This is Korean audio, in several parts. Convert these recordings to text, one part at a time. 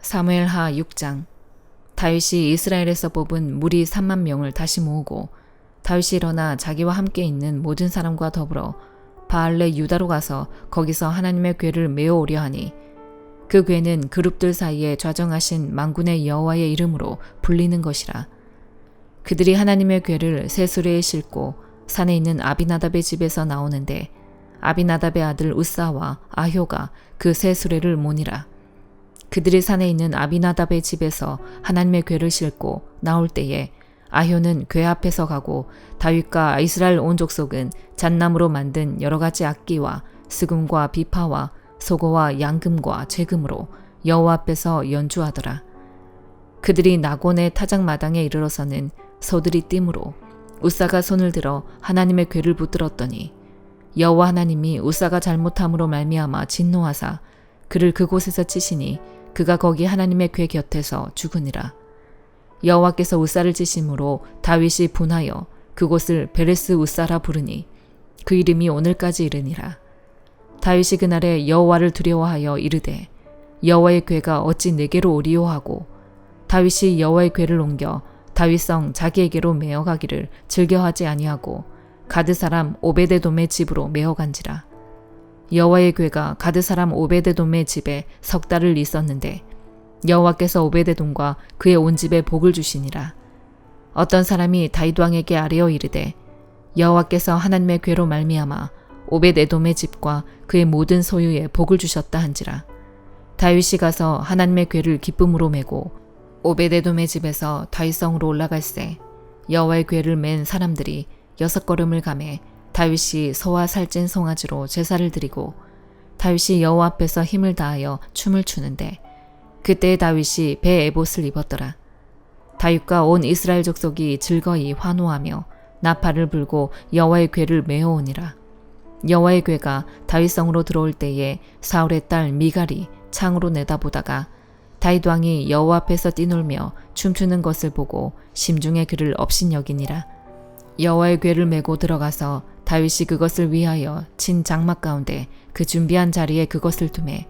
사무엘하 6장. 다윗이 이스라엘에서 뽑은 무리 3만 명을 다시 모으고 다윗이 일어나 자기와 함께 있는 모든 사람과 더불어 바알레 유다로 가서 거기서 하나님의 궤를 메어오려 하니 그 궤는 그룹들 사이에 좌정하신 만군의 여호와의 이름으로 불리는 것이라. 그들이 하나님의 궤를 새 수레에 싣고 산에 있는 아비나답의 집에서 나오는데 아비나답의 아들 우사와 아효가 그새 수레를 모니라 그들이 산에 있는 아비나답의 집에서 하나님의 궤를 싣고 나올 때에 아효는 궤 앞에서 가고 다윗과 이스라엘 온 족속은 잣나무로 만든 여러 가지 악기와 스금과 비파와 소고와 양금과 재금으로 여호와 앞에서 연주하더라. 그들이 나곤의 타작 마당에 이르러서는 소들이 띠므로 우사가 손을 들어 하나님의 궤를 붙들었더니 여호와 하나님이 우사가 잘못함으로 말미암아 진노하사 그를 그곳에서 치시니 그가 거기 하나님의 궤 곁에서 죽으니라. 여호와께서 우사를 치심으로 다윗이 분하여 그곳을 베레스 우사라 부르니 그 이름이 오늘까지 이르니라. 다윗이 그날에 여호와를 두려워하여 이르되 여호와의 궤가 어찌 내게로 오리오 하고 다윗이 여호와의 궤를 옮겨 다윗성 자기에게로 메어가기를 즐겨하지 아니하고 가드 사람 오베데돔의 집으로 메어간지라. 여호와의 궤가 가드 사람 오베데돔의 집에 석 달을 있었는데 여호와께서 오베데돔과 그의 온 집에 복을 주시니라. 어떤 사람이 다윗 왕에게 아뢰어 이르되 여호와께서 하나님의 궤로 말미암아 오베데돔의 집과 그의 모든 소유에 복을 주셨다 한지라. 다윗이 가서 하나님의 궤를 기쁨으로 메고 오베데돔의 집에서 다윗성으로 올라갈새 여호와의 궤를 맨 사람들이 여섯 걸음을 가매 다윗이 소와 살찐 송아지로 제사를 드리고 다윗이 여호와 앞에서 힘을 다하여 춤을 추는데 그때 다윗이 배 에봇을 입었더라. 다윗과 온 이스라엘 족속이 즐거이 환호하며 나팔을 불고 여호와의 궤를 메어오니라. 여호와의 궤가 다윗성으로 들어올 때에 사울의 딸 미갈이 창으로 내다보다가 다윗 왕이 여호와 앞에서 뛰놀며 춤추는 것을 보고 심중에 그를 업신여기니라. 여호와의 궤를 메고 들어가서 다윗이 그것을 위하여 친 장막 가운데 그 준비한 자리에 그것을 두매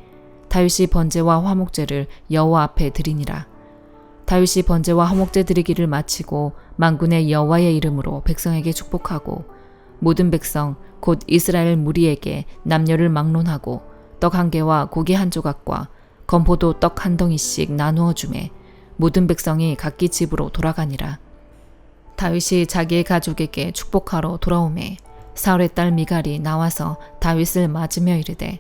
다윗이 번제와 화목제를 여호와 앞에 드리니라. 다윗이 번제와 화목제 드리기를 마치고 만군의 여호와의 이름으로 백성에게 축복하고 모든 백성 곧 이스라엘 무리에게 남녀를 막론하고 떡 한 개와 고기 한 조각과 건포도 떡 한 덩이씩 나누어 주매 모든 백성이 각기 집으로 돌아가니라. 다윗이 자기의 가족에게 축복하러 돌아오매 사울의 딸 미갈이 나와서 다윗을 맞으며 이르되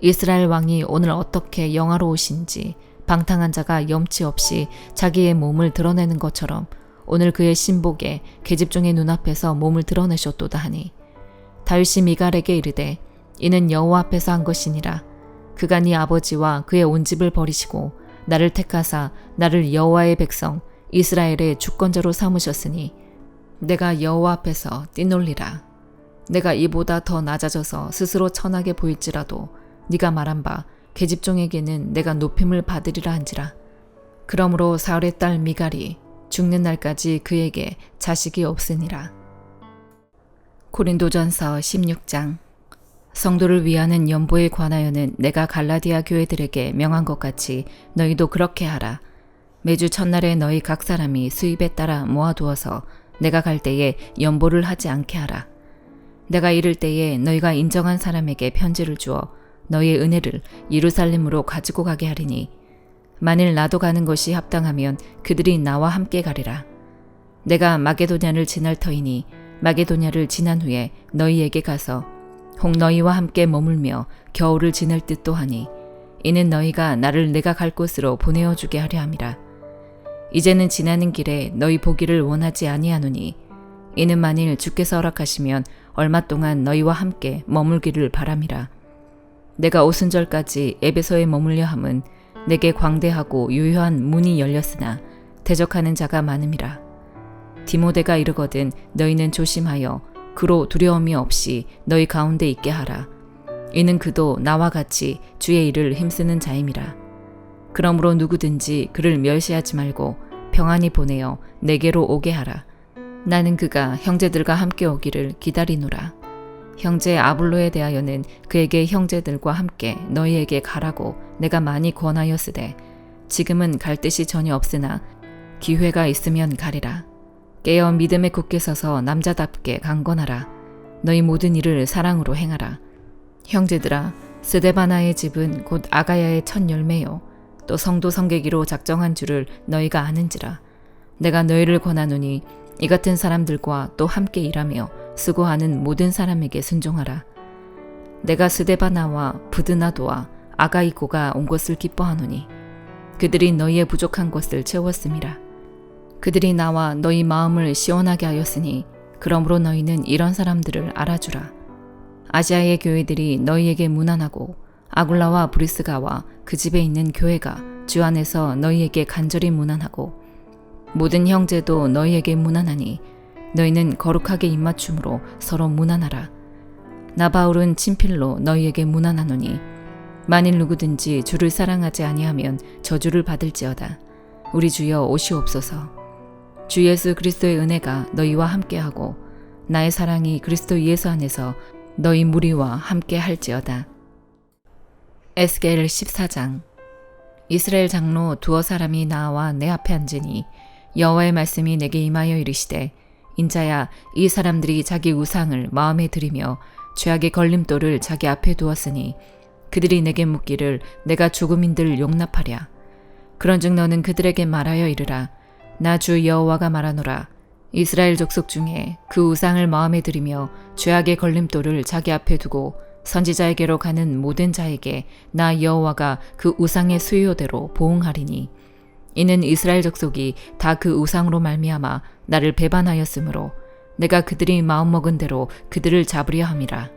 이스라엘 왕이 오늘 어떻게 영화로우신지 방탕한 자가 염치 없이 자기의 몸을 드러내는 것처럼 오늘 그의 신복에 계집종의 눈앞에서 몸을 드러내셨도다 하니 다윗이 미갈에게 이르되 이는 여호와 앞에서 한 것이니라. 그가 네 아버지와 그의 온 집을 버리시고 나를 택하사 나를 여호와의 백성 이스라엘의 주권자로 삼으셨으니 내가 여호와 앞에서 뛰놀리라 내가 이보다 더 낮아져서 스스로 천하게 보일지라도 네가 말한 바 계집종에게는 내가 높임을 받으리라 한지라. 그러므로 사울의 딸 미갈이 죽는 날까지 그에게 자식이 없으니라. 고린도전서 16장 성도를 위하는 연보에 관하여는 내가 갈라디아 교회들에게 명한 것 같이 너희도 그렇게 하라. 매주 첫날에 너희 각 사람이 수입에 따라 모아두어서 내가 갈 때에 연보를 하지 않게 하라. 내가 이를 때에 너희가 인정한 사람에게 편지를 주어 너희의 은혜를 예루살렘으로 가지고 가게 하리니 만일 나도 가는 것이 합당하면 그들이 나와 함께 가리라. 내가 마게도냐를 지날 터이니 마게도냐를 지난 후에 너희에게 가서 혹 너희와 함께 머물며 겨울을 지낼 듯도 하니 이는 너희가 나를 내가 갈 곳으로 보내어 주게 하려 함이라. 이제는 지나는 길에 너희 보기를 원하지 아니하노니 이는 만일 주께서 허락하시면 얼마 동안 너희와 함께 머물기를 바람이라. 내가 오순절까지 에베소에 머물려 함은 내게 광대하고 유효한 문이 열렸으나 대적하는 자가 많음이라. 디모데가 이르거든 너희는 조심하여 그로 두려움이 없이 너희 가운데 있게 하라. 이는 그도 나와 같이 주의 일을 힘쓰는 자임이라. 그러므로 누구든지 그를 멸시하지 말고 평안히 보내어 내게로 오게 하라. 나는 그가 형제들과 함께 오기를 기다리노라. 형제 아블로에 대하여는 그에게 형제들과 함께 너희에게 가라고 내가 많이 권하였으되 지금은 갈 뜻이 전혀 없으나 기회가 있으면 가리라. 깨어 믿음에 굳게 서서 남자답게 강건하라. 너희 모든 일을 사랑으로 행하라. 형제들아, 스데바나의 집은 곧 아가야의 첫 열매요. 또 성도 성계기로 작정한 줄을 너희가 아는지라. 내가 너희를 권하노니 이 같은 사람들과 또 함께 일하며 수고하는 모든 사람에게 순종하라. 내가 스데바나와 부드나도와 아가이고가 온 것을 기뻐하노니 그들이 너희의 부족한 것을 채웠음이라. 그들이 나와 너희 마음을 시원하게 하였으니 그러므로 너희는 이런 사람들을 알아주라. 아시아의 교회들이 너희에게 무난하고 아굴라와 브리스가와 그 집에 있는 교회가 주 안에서 너희에게 간절히 무난하고 모든 형제도 너희에게 무난하니 너희는 거룩하게 입맞춤으로 서로 무난하라. 나 바울은 친필로 너희에게 무난하노니 만일 누구든지 주를 사랑하지 아니하면 저주를 받을지어다. 우리 주여 오시옵소서. 주 예수 그리스도의 은혜가 너희와 함께하고 나의 사랑이 그리스도 예수 안에서 너희 무리와 함께 할지어다. 에스겔 14장 이스라엘 장로 두어 사람이 나와 내 앞에 앉으니 여호와의 말씀이 내게 임하여 이르시되 인자야 이 사람들이 자기 우상을 마음에 들이며 죄악의 걸림돌을 자기 앞에 두었으니 그들이 내게 묻기를 내가 죽음인들 용납하랴. 그런즉 너는 그들에게 말하여 이르라. 나 주 여호와가 말하노라. 이스라엘 족속 중에 그 우상을 마음에 들이며 죄악의 걸림돌을 자기 앞에 두고 선지자에게로 가는 모든 자에게 나 여호와가 그 우상의 수요대로 보응하리니 이는 이스라엘 족속이 다 그 우상으로 말미암아 나를 배반하였으므로 내가 그들이 마음먹은 대로 그들을 잡으려 함이라.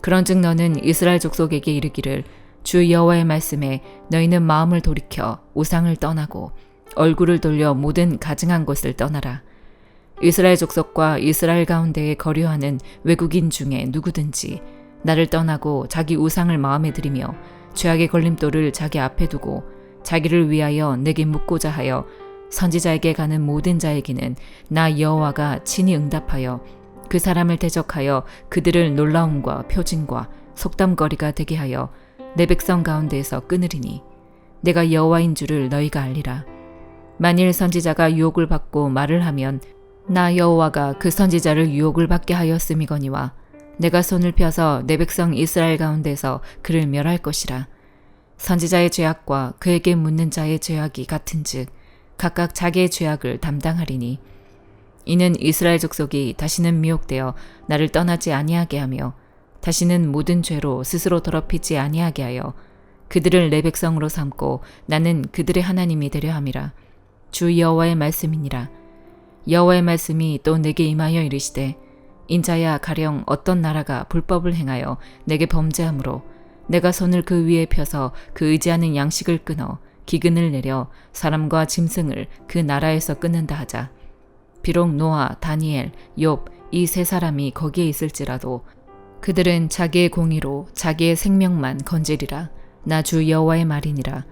그런즉 너는 이스라엘 족속에게 이르기를 주 여호와의 말씀에 너희는 마음을 돌이켜 우상을 떠나고 얼굴을 돌려 모든 가증한 것을 떠나라. 이스라엘 족속과 이스라엘 가운데에 거류하는 외국인 중에 누구든지 나를 떠나고 자기 우상을 마음에 들이며 죄악의 걸림돌을 자기 앞에 두고 자기를 위하여 내게 묻고자 하여 선지자에게 가는 모든 자에게는 나 여호와가 친히 응답하여 그 사람을 대적하여 그들을 놀라움과 표징과 속담거리가 되게 하여 내 백성 가운데에서 끊으리니 내가 여호와인 줄을 너희가 알리라 만일 선지자가 유혹을 받고 말을 하면 나 여호와가 그 선지자를 유혹을 받게 하였음이거니와 내가 손을 펴서 내 백성 이스라엘 가운데서 그를 멸할 것이라. 선지자의 죄악과 그에게 묻는 자의 죄악이 같은즉 각각 자기의 죄악을 담당하리니 이는 이스라엘 족속이 다시는 미혹되어 나를 떠나지 아니하게 하며 다시는 모든 죄로 스스로 더럽히지 아니하게 하여 그들을 내 백성으로 삼고 나는 그들의 하나님이 되려 함이라. 주 여호와의 말씀이니라. 여호와의 말씀이 또 내게 임하여 이르시되 인자야 가령 어떤 나라가 불법을 행하여 내게 범죄함으로 내가 손을 그 위에 펴서 그 의지하는 양식을 끊어 기근을 내려 사람과 짐승을 그 나라에서 끊는다 하자. 비록 노아, 다니엘, 욥 이 세 사람이 거기에 있을지라도 그들은 자기의 공의로 자기의 생명만 건지리라. 나 주 여호와의 말이니라.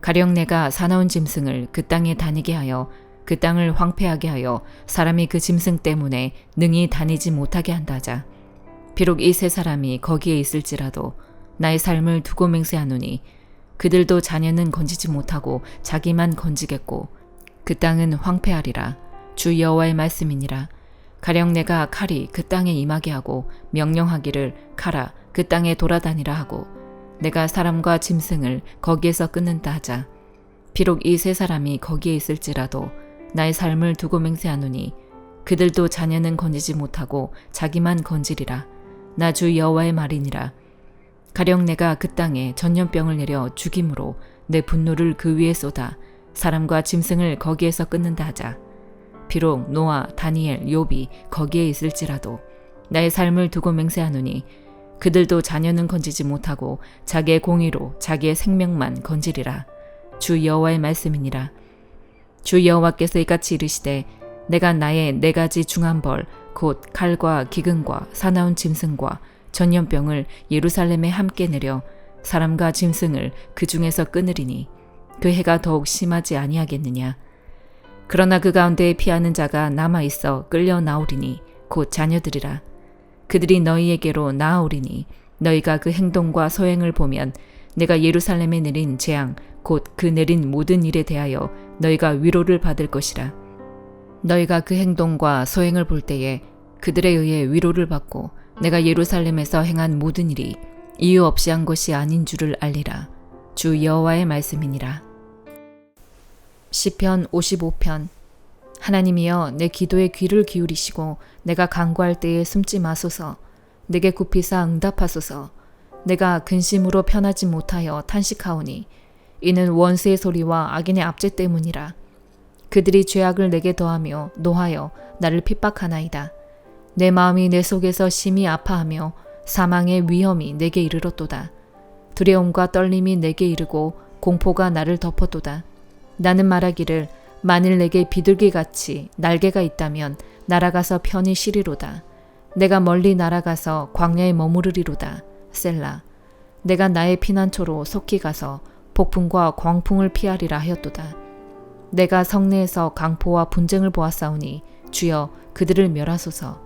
가령 내가 사나운 짐승을 그 땅에 다니게 하여 그 땅을 황폐하게 하여 사람이 그 짐승 때문에 능히 다니지 못하게 한다자. 비록 이 세 사람이 거기에 있을지라도 나의 삶을 두고 맹세하노니 그들도 자녀는 건지지 못하고 자기만 건지겠고 그 땅은 황폐하리라 주 여호와의 말씀이니라 가령 내가 칼이 그 땅에 임하게 하고 명령하기를 칼아 그 땅에 돌아다니라 하고 내가 사람과 짐승을 거기에서 끊는다 하자 비록 이 세 사람이 거기에 있을지라도 나의 삶을 두고 맹세하노니 그들도 자녀는 건지지 못하고 자기만 건지리라. 나 주 여호와의 말이니라. 가령 내가 그 땅에 전염병을 내려 죽임으로 내 분노를 그 위에 쏟아 사람과 짐승을 거기에서 끊는다 하자. 비록 노아, 다니엘, 요비 거기에 있을지라도 나의 삶을 두고 맹세하노니 그들도 자녀는 건지지 못하고 자기의 공의로 자기의 생명만 건지리라. 주 여호와의 말씀이니라. 주 여호와께서 이같이 이르시되 내가 나의 네 가지 중한 벌 곧 칼과 기근과 사나운 짐승과 전염병을 예루살렘에 함께 내려 사람과 짐승을 그 중에서 끊으리니 그 해가 더욱 심하지 아니하겠느냐 그러나 그 가운데에 피하는 자가 남아 있어 끌려 나오리니 곧 자녀들이라 그들이 너희에게로 나아오리니 너희가 그 행동과 소행을 보면 내가 예루살렘에 내린 재앙 곧 그 내린 모든 일에 대하여 너희가 위로를 받을 것이라. 너희가 그 행동과 소행을 볼 때에 그들에 의해 위로를 받고 내가 예루살렘에서 행한 모든 일이 이유 없이 한 것이 아닌 줄을 알리라. 주 여호와의 말씀이니라. 시편 55편. 하나님이여 내 기도에 귀를 기울이시고 내가 간구할 때에 숨지 마소서. 내게 굽히사 응답하소서. 내가 근심으로 편하지 못하여 탄식하오니 이는 원수의 소리와 악인의 압제 때문이라. 그들이 죄악을 내게 더하며 노하여 나를 핍박하나이다 내 마음이 내 속에서 심히 아파하며 사망의 위험이 내게 이르렀도다 두려움과 떨림이 내게 이르고 공포가 나를 덮었도다 나는 말하기를 만일 내게 비둘기 같이 날개가 있다면 날아가서 편히 쉬리로다. 내가 멀리 날아가서 광야에 머무르리로다. 셀라. 내가 나의 피난처로 속히 가서 폭풍과 광풍을 피하리라 하였도다. 내가 성내에서 강포와 분쟁을 보았사오니 주여 그들을 멸하소서.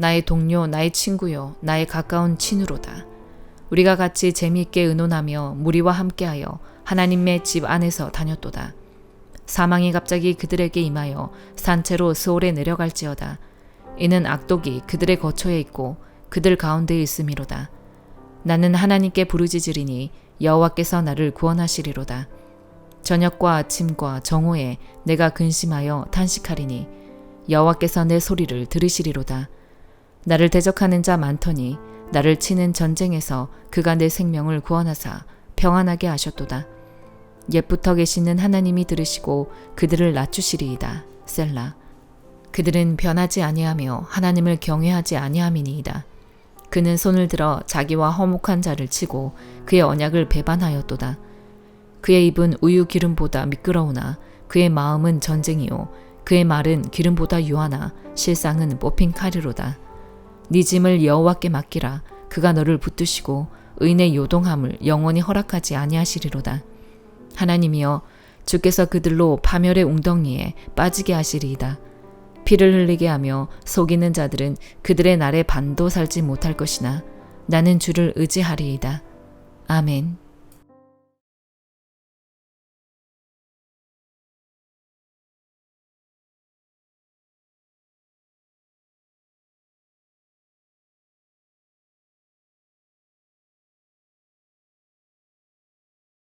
나의 동료, 나의 친구요, 나의 가까운 친우로다. 우리가 같이 재미있게 의논하며 무리와 함께하여 하나님의 집 안에서 다녔도다. 사망이 갑자기 그들에게 임하여 산채로 스올에 내려갈지어다. 이는 악독이 그들의 거처에 있고 그들 가운데 있음이로다. 나는 하나님께 부르짖으리니 여호와께서 나를 구원하시리로다. 저녁과 아침과 정오에 내가 근심하여 탄식하리니 여호와께서 내 소리를 들으시리로다. 나를 대적하는 자 많더니 나를 치는 전쟁에서 그가 내 생명을 구원하사 평안하게 하셨도다. 옛부터 계시는 하나님이 들으시고 그들을 낮추시리이다. 셀라. 그들은 변하지 아니하며 하나님을 경외하지 아니함이니이다. 그는 손을 들어 자기와 허목한 자를 치고 그의 언약을 배반하였도다. 그의 입은 우유 기름보다 미끄러우나 그의 마음은 전쟁이요 그의 말은 기름보다 유하나 실상은 뽑힌 칼이로다. 네 짐을 여호와께 맡기라 그가 너를 붙드시고 의인의 요동함을 영원히 허락하지 아니하시리로다. 하나님이여 주께서 그들로 파멸의 웅덩이에 빠지게 하시리이다. 피를 흘리게 하며 속이는 자들은 그들의 날에 반도 살지 못할 것이나 나는 주를 의지하리이다. 아멘.